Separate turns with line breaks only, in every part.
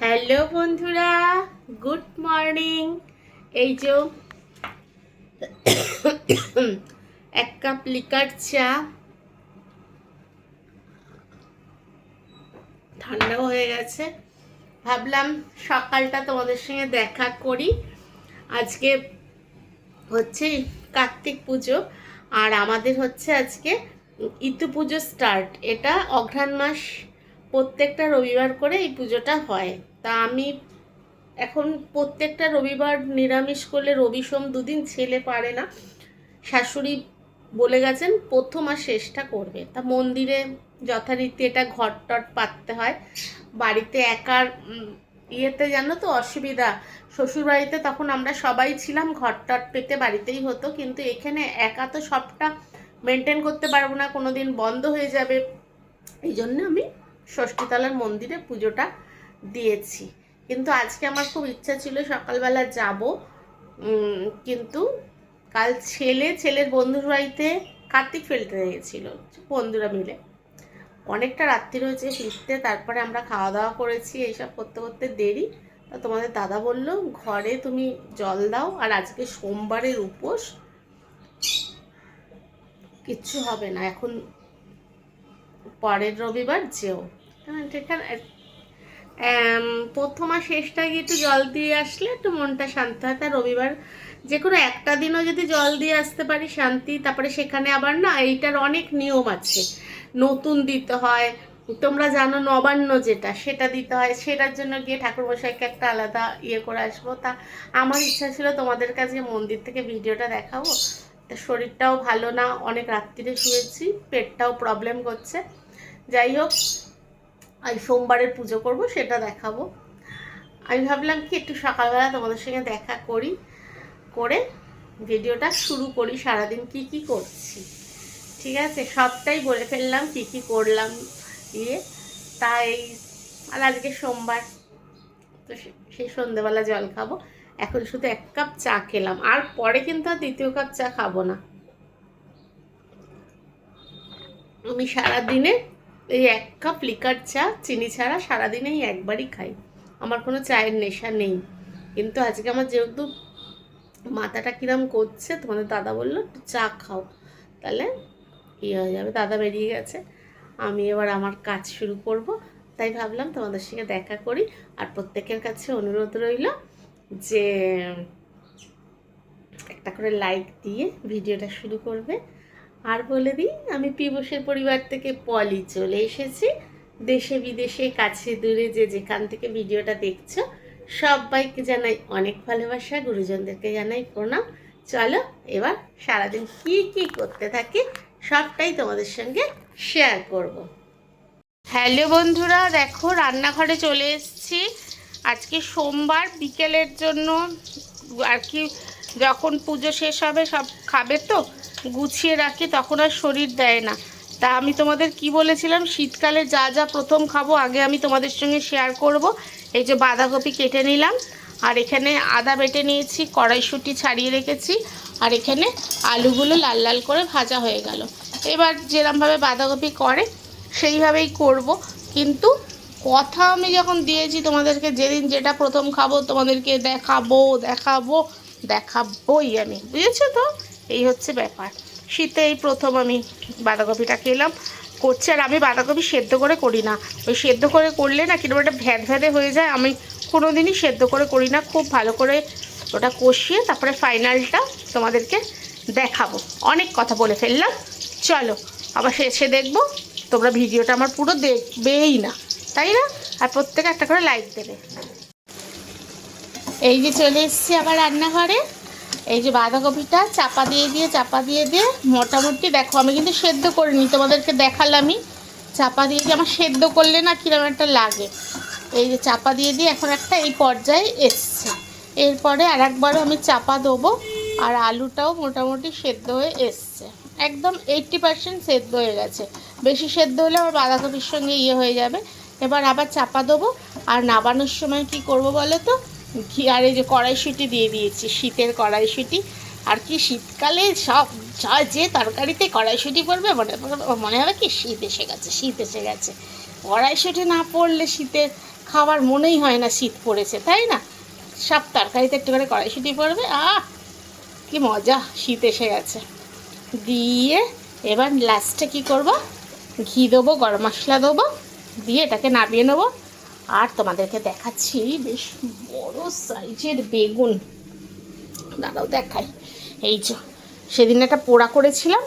Hello বন্ধুরা, good morning. এই যে, এক কাপ লিকার চা। ঠান্ডাও হয়ে গেছে। ভাবলাম সকালটা তোমাদের সঙ্গে দেখা করি। আজকে হচ্ছে কার্তিক পুজো, আর আমাদের হচ্ছে আজকে ইতু পুজো স্টার্ট এটা অঘ্রাণ মাস, প্রত্যেকটা রবিবার করে এই পুজোটা হয়। তা আমি এখন প্রত্যেকটা রবিবার নিরামিষ করলে রবি সোম দুদিন ছেলে পারে না। শাশুড়ি বলে গেছেন, প্রথম আর শেষটা করবে। তা মন্দিরে যথারীতি এটা ঘট টট পাততে হয়। বাড়িতে একার ইয়েতে জানো তো অসুবিধা। শ্বশুরবাড়িতে তখন আমরা সবাই ছিলাম ঘর টট পেতে বাড়িতেই হতো। কিন্তু এখানে একা তো সবটা মেনটেন করতে পারব না কোনো দিন বন্ধ হয়ে যাবে। এই জন্য আমি ষষ্ঠীতলার মন্দিরে পুজোটা দিয়েছি। কিন্তু আজকে আমার খুব ইচ্ছা ছিল সকালবেলা যাব। কিন্তু কাল ছেলে, ছেলের বন্ধুর বাড়িতে কার্তিক ফেলতে গিয়েছিল। বন্ধুরা মিলে। অনেকটা রাত্রি হয়েছে ফিরতে, তারপরে আমরা খাওয়া দাওয়া করেছি, এইসব করতে করতে দেরি। তা তোমাদের দাদা বলল, ঘরে তুমি জল দাও আর আজকে সোমবারের উপোস। কিচ্ছু হবে না, এখন পরের রবিবার যেও। ঠিক আছে প্রথম আর শেষটা গিয়ে একটু জল দিয়ে আসলে একটু মনটা শান্ত হয়। তা রবিবার যে কোনো একটা দিনও যদি জল দিয়ে আসতে পারি শান্তি, তারপরে সেখানে আবার না এইটার অনেক নিয়ম আছে। নতুন দিতে হয়, তোমরা জানো নবান্ন যেটা, সেটা দিতে হয়। সেটার জন্য গিয়ে ঠাকুরমশাইকে একটা আলাদা ইয়ে করে আসব। তা আমার ইচ্ছা ছিল তোমাদের কাছে মন্দির থেকে ভিডিওটা দেখাবো। তা শরীরটাও ভালো না, অনেক রাত্রিরে শুয়েছি, পেটটাও প্রবলেম করছে। যাই হোক আজ সোমবারের পুজো করব, সেটা দেখাবো। আমি ভাবলাম কি, একটু সকালবেলা তোমাদের সঙ্গে দেখা করি, করে ভিডিওটা শুরু করি, সারাদিন কি কি করছি। ঠিক আছে, সবটাই বলে ফেললাম, কি কি করলাম ইয়ে তাই আর আজকে সোমবার, তো সেই সন্ধেবেলা জল খাব। এখন শুধু এক কাপ চা খেলাম, আর পরে কিন্তু আর দ্বিতীয় কাপ চা খাব না। আমি সারাদিনে এই এক কাপ লিকার চা, চিনি ছাড়া সারাদিনেই একবারই খাই। আমার কোনো চায়ের নেশা নেই। কিন্তু আজকে আমার যেহেতু মাথাটা কিরম করছে, তোমাদের দাদা বলল, একটু চা খাও। তাহলে ইয়ে হয়ে যাবে? দাদা বেরিয়ে গেছে। আমি এবার আমার কাজ শুরু করব। তাই ভাবলাম তোমাদের সঙ্গে দেখা করি। আর প্রত্যেকের কাছে অনুরোধ রইল যে, একটা করে লাইক দিয়ে ভিডিওটা শুরু করবে। আর বলে দিই, আমি পিবসের পরিবার থেকে পলি চলে এসেছি। দেশে বিদেশে, কাছে দূরে যে যেখান থেকে ভিডিওটা দেখছ, সবাইকে জানাই অনেক ভালোবাসা, গুরুজনদেরকে জানাই প্রণাম। চলো এবার সারাদিন কি কি করতে থাকি, সবটাই তোমাদের সঙ্গে শেয়ার করব। হ্যালো বন্ধুরা, দেখো রান্নাঘরে চলে এসেছি। আজকে সোমবার, বিকেলের জন্য আর কি, যখন পুজো শেষ হবে, সব খাবে তো? গুছিয়ে রাখি, তখন আর শরীর দেয় না। তা আমি তোমাদের কি বলেছিলাম? শীতকালে যা যা প্রথম খাব, আগে আমি তোমাদের সঙ্গে শেয়ার করব। এই যে বাঁধাকপি কেটে নিলাম, আর এখানে আদা বেটে নিয়েছি, কড়াইশুঁটি ছাড়িয়ে রেখেছি, আর এখানে আলুগুলো লাল লাল করে ভাজা হয়ে গেল। এবার যেরমভাবে বাঁধাকপি করে, সেইভাবেই করব। কিন্তু কথা আমি যখন দিয়েছি তোমাদেরকে, যেদিন যেটা প্রথম খাব তোমাদেরকে দেখাবো দেখাবো, দেখাবোই আমি। বুঝেছ তো? এই হচ্ছে ব্যাপার। শীতে এই প্রথম আমি বাঁধাকপিটা খেলাম, করছি। আর আমি বাঁধাকপি সেদ্ধ করে করি না। ওই সেদ্ধ করে করলে না কীরকম একটা ভ্যাদ ভ্যাদে হয়ে যায়। আমি কোনো দিনই সেদ্ধ করে করি না। খুব ভালো করে ওটা কষিয়ে তারপরে ফাইনালটা তোমাদেরকে দেখাবো। অনেক কথা বলে ফেললাম। চলো, আবার শেষে দেখব। তোমরা ভিডিওটা আমার পুরো দেখবেই না। তাই না? আর প্রত্যেকে একটা করে লাইক দেবে। এই যে চলে এসেছি আবার রান্নাঘরে। এই যে বাঁধাকপিটা চাপা দিয়ে দিয়ে, চাপা দিয়ে দিয়ে মোটামুটি দেখো, আমি কিন্তু সেদ্ধ করিনি, তোমাদেরকে দেখালামই। চাপা দিয়ে দিয়ে আমার সেদ্ধ করলে না কীরকম একটা লাগে। এই যে চাপা দিয়ে দিয়ে এখন একটা এই পর্যায়ে এসছে। এরপরে আর একবারও আমি চাপা দেবো আর আলুটাও মোটামুটি সেদ্ধ হয়ে এসছে। একদম এইট্টি পার্সেন্ট সেদ্ধ হয়ে গেছে। বেশি সেদ্ধ হলে আমার বাঁধাকপির সঙ্গে ইয়ে হয়ে যাবে। এবার আবার চাপা দেবো। আর নাবানোর সময় কি করব বলো তো? ঘি আর এই যে কড়াইশুঁটি দিয়ে দিয়েছি, শীতের কড়াইশুঁটি। আর কি শীতকালে সব যা তরকারিতে কড়াইশুঁটি পড়বে, মনে মনে হবে কি শীত এসে গেছে, শীত এসে গেছে। কড়াইশুঁটি না পড়লে শীতের খাবার মনেই হয় না শীত পড়েছে, তাই না? সব তরকারিতে একটু করে কড়াইশুটি পড়বে, আহ! কি মজা, শীত এসে গেছে। দিয়ে এবার লাস্টে কি করব? ঘি দেবো, গরম মশলা দেবো, দিয়ে এটাকে নামিয়ে নেব। আর তোমাদেরকে দেখাচ্ছি বেশ বড় সাইজের বেগুন। দাঁড়াও দেখাই। এই যে, সেদিন একটা পোড়া করেছিলাম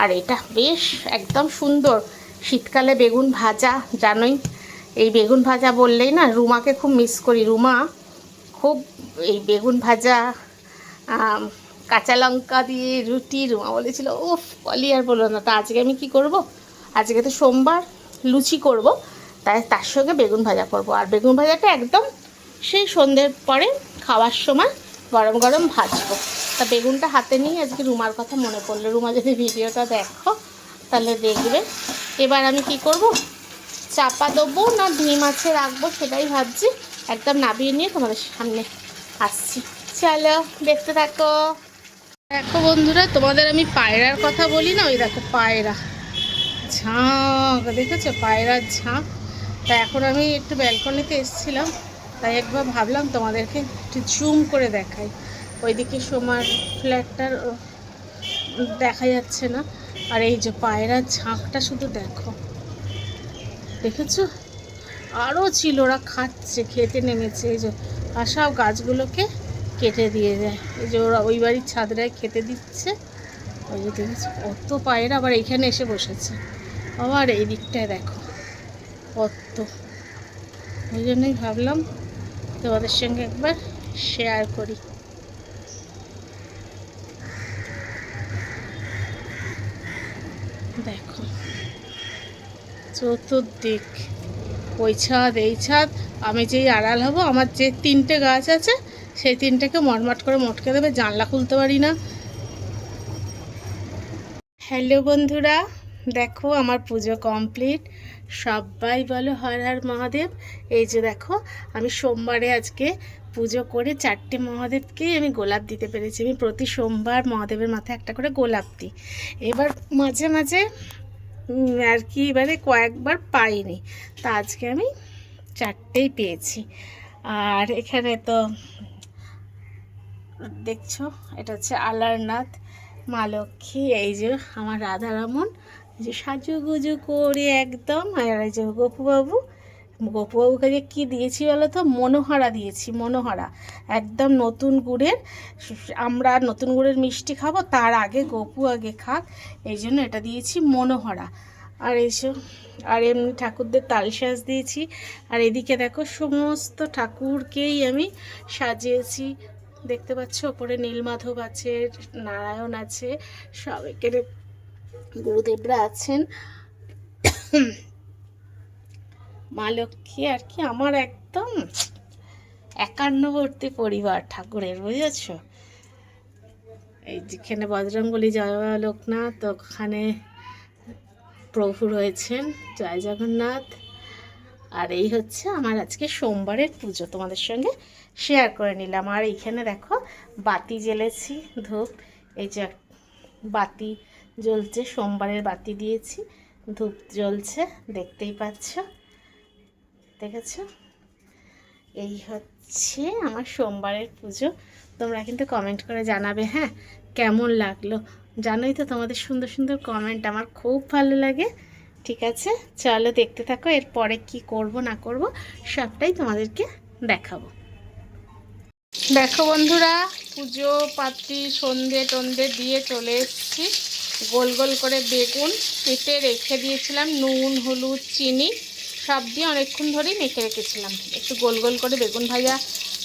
আর এটা বেশ একদম সুন্দর। শীতকালে বেগুন ভাজা, জানোই? এই বেগুন ভাজা বললেই না, রুমাকে খুব মিস করি। রুমা খুব এই বেগুন ভাজা কাঁচা লঙ্কা দিয়ে রুটি, রুমা বলেছিল, উফ, বলি আর বলো না। তা আজকে আমি কি করব? আজকে তো সোমবার, লুচি করব। তাই তার সঙ্গে বেগুন ভাজা করব। আর বেগুন ভাজাটা একদম সেই সন্ধ্যের পরে খাওয়ার সময় গরম গরম ভাজবো। তা বেগুনটা হাতে নিয়ে আজকে রুমার কথা মনে পড়ল। রুমা যদি ভিডিওটা দেখো, তাহলে দেখবে। এবার আমি কি করব? চাপা দেবো না ডিম মাছে রাখব সেটাই ভাবছি। একদম নাবিয়ে নিয়ে তোমাদের সামনে আসছি। চলো, দেখতে থাকো। দেখো বন্ধুরা, তোমাদের আমি পায়রার কথা বলি না? ওই দেখো পায়রা। ঝাঁক, দেখেছ? পায়রার ঝাঁক। তা এখন আমি একটু ব্যালকনিতে এসেছিলাম, তাই একবার ভাবলাম তোমাদেরকে একটু জুম করে দেখাই। ওইদিকে সোমার ফ্ল্যাটটার দেখা যাচ্ছে না। আর এই যে পায়রার ঝাঁকটা শুধু দেখো। দেখেছ? আরও ছিল, ওরা খাচ্ছে, খেতে নেমেছে। এই যে আর সব গাছগুলোকে কেটে দিয়ে যায়। এই যে ওরা ওই বাড়ির ছাদরায় খেতে দিচ্ছে। ওই যে দেখেছ, কত পায়রা আবার এইখানে এসে বসেছে। আবার এই দিকটায় দেখো। কত ওই জন্যই ভাবলাম তোমাদের সঙ্গে একবার শেয়ার করি। দেখো, চতুর্দিক, ওই ছাদ, এই ছাদ, আমি যেই আড়াল হব, আমার যে তিনটে গাছ আছে, সেই তিনটেকে মটমট করে মটকে দেবে, জানলা খুলতে পারি না। হ্যালো বন্ধুরা দেখো আমার পুজো কমপ্লিট। সবাই বলো হর হর মহাদেব। এই যে দেখো, আমি সোমবারে আজকে পুজো করে চারটে মহাদেবকেই আমি গোলাপ দিতে পেরেছি। আমি প্রতি সোমবার মহাদেবের মাথায় একটা করে গোলাপ দিই। এবার মাঝে মাঝে আর কি, এবারে কয়েকবার পাইনি। তা আজকে আমি চারটেই পেয়েছি। আর এখানে তো দেখছ, এটা হচ্ছে আলারনাথ, মা লক্ষ্মী, এই যে আমার রাধারমন। যে সাজুগুজু করে একদম, আর এই যে গপুবাবু, গপুবাবুকে যে কী দিয়েছি বলো তো? মনোহরা দিয়েছি, মনোহরা। একদম নতুন গুড়ের, আমরা নতুন গুড়ের মিষ্টি খাব, তার আগে গপু আগে খাক, এই জন্য এটা দিয়েছি মনোহরা। আর এইসব আর এমনি ঠাকুরদের তাল সাজ দিয়েছি। আর এদিকে দেখো, সমস্ত ঠাকুরকেই আমি সাজিয়েছি। দেখতে পাচ্ছ, ওপরে নীলমাধব আছে, নারায়ণ আছে সব এখানে গুরুদেবরা আছেন। মা লক্ষ্মী আর কি আমার একদম একান্নবর্তী পরিবার ঠাকুরের, বুঝেছ? এই যেখানে বজরঙ্গলি জয় লোকনাথ ওখানে প্রভু রয়েছেন, জয় জগন্নাথ। আর এই হচ্ছে আমার আজকে সোমবারের পুজো, তোমাদের সঙ্গে শেয়ার করে নিলাম। আর এইখানে দেখো, বাতি জ্বেলেছি, ধূপ, এই যে বাতি জ্বলছে, সোমবারের বাতি দিয়েছি, ধূপ জ্বলছে, দেখতেই পাচ্ছ? দেখেছ? এই হচ্ছে আমার সোমবারের পুজো। তোমরা কিন্তু কমেন্ট করে জানাবে হ্যাঁ কেমন লাগল? জানোই তো তোমাদের সুন্দর সুন্দর কমেন্ট আমার খুব ভালো লাগে। ঠিক আছে? চলো দেখতে থাকো, এরপরে কি করব, না করব, সবটাই তোমাদেরকে দেখাবো। দেখো বন্ধুরা, পুজো পাত্রি সন্ধে টন্ধে দিয়ে চলে এসেছি। গোল গোল করে বেগুন কেটে রেখে দিয়েছিলাম, নুন, হলুদ, চিনি, সব দিয়ে অনেকক্ষণ ধরেই মেখে রেখেছিলাম একটু গোল গোল করে বেগুন ভাজা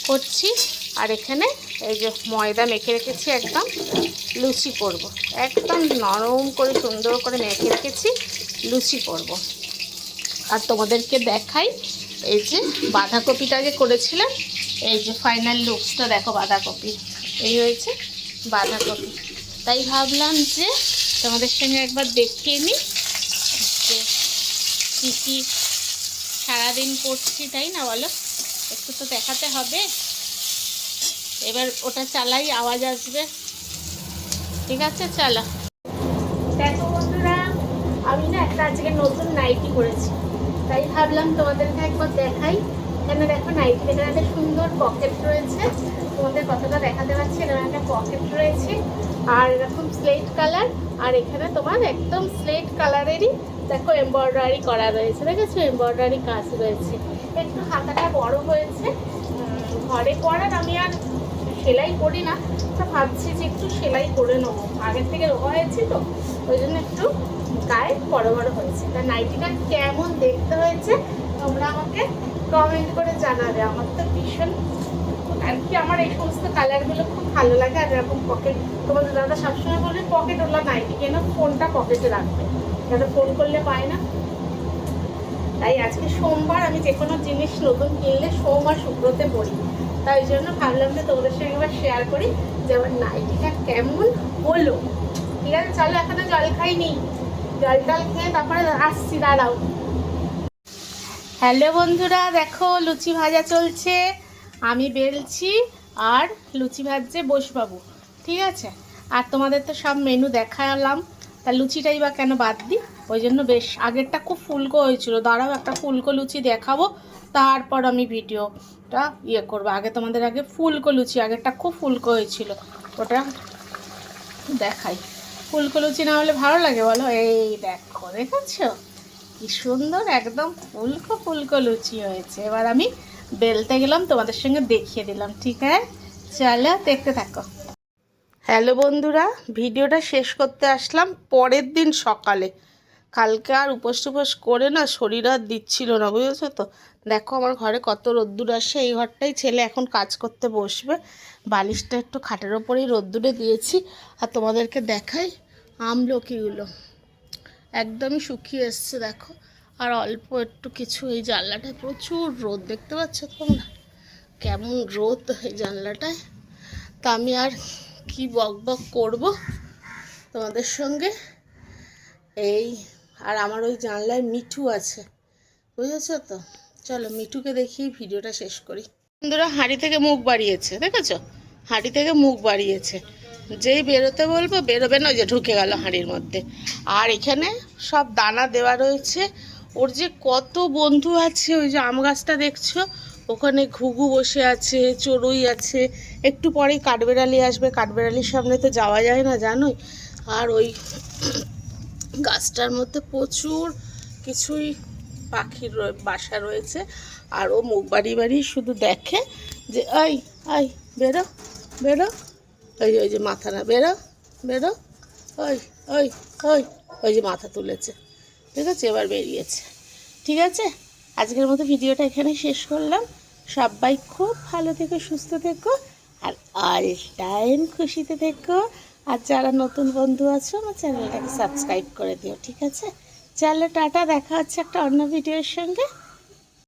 করছি, আর এখানে এই যে ময়দা মেখে রেখেছি, একদম লুচি করব। একদম নরম করে সুন্দর করে মেখে রেখেছি, লুচি করব। আর তোমাদেরকে দেখাই, এই যে বাঁধাকপিটা যে করেছিলাম, এই যে ফাইনাল লুকসটা দেখো বাঁধাকপি এই হয়েছে বাঁধাকপি তাই ভাবলাম যে তোমাদের সঙ্গে একবার দেখিয়ে নিই যে কী কী সারাদিন করছি, তাই না বলো? একটু তো দেখাতে হবে। এবার ওটা চালাই, আওয়াজ আসবে। ঠিক আছে, চালা। দেখো বন্ধুরা, আমি না একটা আজকে নতুন নাইটি করেছি তাই ভাবলাম তোমাদেরকে একবার দেখাই। এখানে দেখো, নাইটি এখানে একটা সুন্দর পকেট রয়েছে। তোমাদের কতটা দেখাতে পারছি এখানে একটা পকেট রয়েছে। আর এরকম স্লেট কালার আর এখানে তোমার একদম স্লেট কালারেরই দেখো এমব্রয়ডারি করা রয়েছে, দেখেছ? এমব্রয়ডারি কাজ রয়েছে। একটু হাতাটা বড় হয়েছে ঘরে করার আমি আর সেলাই করি না, তো ভাবছি যে একটু সেলাই করে নেব। আগের থেকে রোগা হয়েছে তো, ওই জন্য একটু গায়ে বড় বড় হয়েছে। তা নাইটিটা কেমন দেখতে হয়েছে, তোমরা আমাকে কমেন্ট করে জানাবে। আমার তো ভীষণ আর কি আমার এই সমস্ত কালারগুলো খুব ভালো লাগে আর এরকম পকেট তোমাদের দাদা সবসময় বলবে পকেট ওলা নাইটি কেন ফোনটা পকেটে রাখবে? যাতে ফোন করলে পায় না। তাই আজকে সোমবার আমি যে কোনো জিনিস নতুন কিনলে সোম আর শুক্রতে পড়ি। তাই জন্য ভাবলাম যে তোমাদের সঙ্গে এবার শেয়ার করি যে আমার নাইটিটা কেমন হলো। ঠিক আছে, চলো এখনও জল খাইনি। জল টল খেয়ে তারপরে আসছি, দাঁড়াও। হ্যালো বন্ধুরা, দেখো, লুচি ভাজা চলছে। আমি বেলছি আর লুচি ভাজছে বসবাবু, ঠিক আছে? আর তোমাদের তো সব মেনু দেখালাম, তা লুচিটাই বা কেন বাদ দিই ওই জন্য বেশ, আগেরটা খুব ফুলকো হয়েছিল, দাঁড়াও একটা ফুলকো লুচি দেখাবো, তারপর আমি ভিডিওটা ইয়ে করব। আগে তোমাদের আগে ফুলকো লুচি, আগেরটা খুব ফুলকো হয়েছিল, ওটা দেখাই। ফুলকো লুচি না হলে ভালো লাগে বলো? এই দেখো, দেখেছ? কি সুন্দর, একদম ফুলকো ফুলকো লুচি হয়েছে। এবার আমি বেলতে গেলাম, তোমাদের সঙ্গে দেখিয়ে দিলাম, ঠিক আছে? চলো দেখতে থাকো। হ্যালো বন্ধুরা, ভিডিওটা শেষ করতে আসলাম পরের দিন সকালে। কালকে আর উপোস টুপোস করে না, শরীর আর দিচ্ছিল না, বুঝেছ তো? দেখো আমার ঘরে কত রোদ্দুর আসে, এই ঘরটাই ছেলে এখন কাজ করতে বসবে। বালিশটা একটু খাটের ওপরেই রোদ্দুরে দিয়েছি, আর তোমাদেরকে দেখাই আমলকিগুলো। একদমই শুকিয়ে এসছে, দেখো। আর অল্প একটু কিছু এই জানলাটায়। প্রচুর রোদ, দেখতে পাচ্ছ তোমরা? কেমন রোদ এই জানলাটায়? তা আমি আর কি বক বক করব তোমাদের সঙ্গে? এই, আর আমার ওই জানলায় মিঠু আছে, বুঝেছ তো? চলো মিঠুকে দেখি, ভিডিওটা শেষ করি। বন্ধুরা, হাঁড়ি থেকে মুখ বাড়িয়েছে, দেখেছ? হাঁড়ি থেকে মুখ বাড়িয়েছে। যেই বেরোতে বলব, বেরোবে না যে ঢুকে গেল হাঁড়ির মধ্যে। আর এখানে সব দানা দেওয়া রয়েছে ওর যে কত বন্ধু আছে, ওই যে আম গাছটা দেখছ? ওখানে ঘুঘু বসে আছে, চড়ুই আছে। একটু পরেই কাঠবেড়ালি আসবে। কাঠবেড়ালির সামনে তো যাওয়া যায় না, জানোই। আর ওই গাছটার মধ্যে প্রচুর কিছুই পাখির বাসা রয়েছে। আর ও মুখ বাড়ি বাড়ি শুধু দেখে যে, আই আই, বেরো বেরো। ওই ওই যে মাথা না, বেরো বেরো। ওই ওই ওই ওই যে মাথা তুলেছে। ঠিক আছে এবার বেরিয়েছে। ঠিক আছে? আজকের মতো ভিডিওটা এখানে শেষ করলাম। সবাই খুব ভালো থেকো, সুস্থ থেকো, আর অল টাইম খুশিতে থেকো। আর যারা নতুন বন্ধু আছো, আমার চ্যানেলটাকে সাবস্ক্রাইব করে দিও, ঠিক আছে? চলো, টাটা, দেখা হচ্ছে একটা অন্য ভিডিওর সঙ্গে।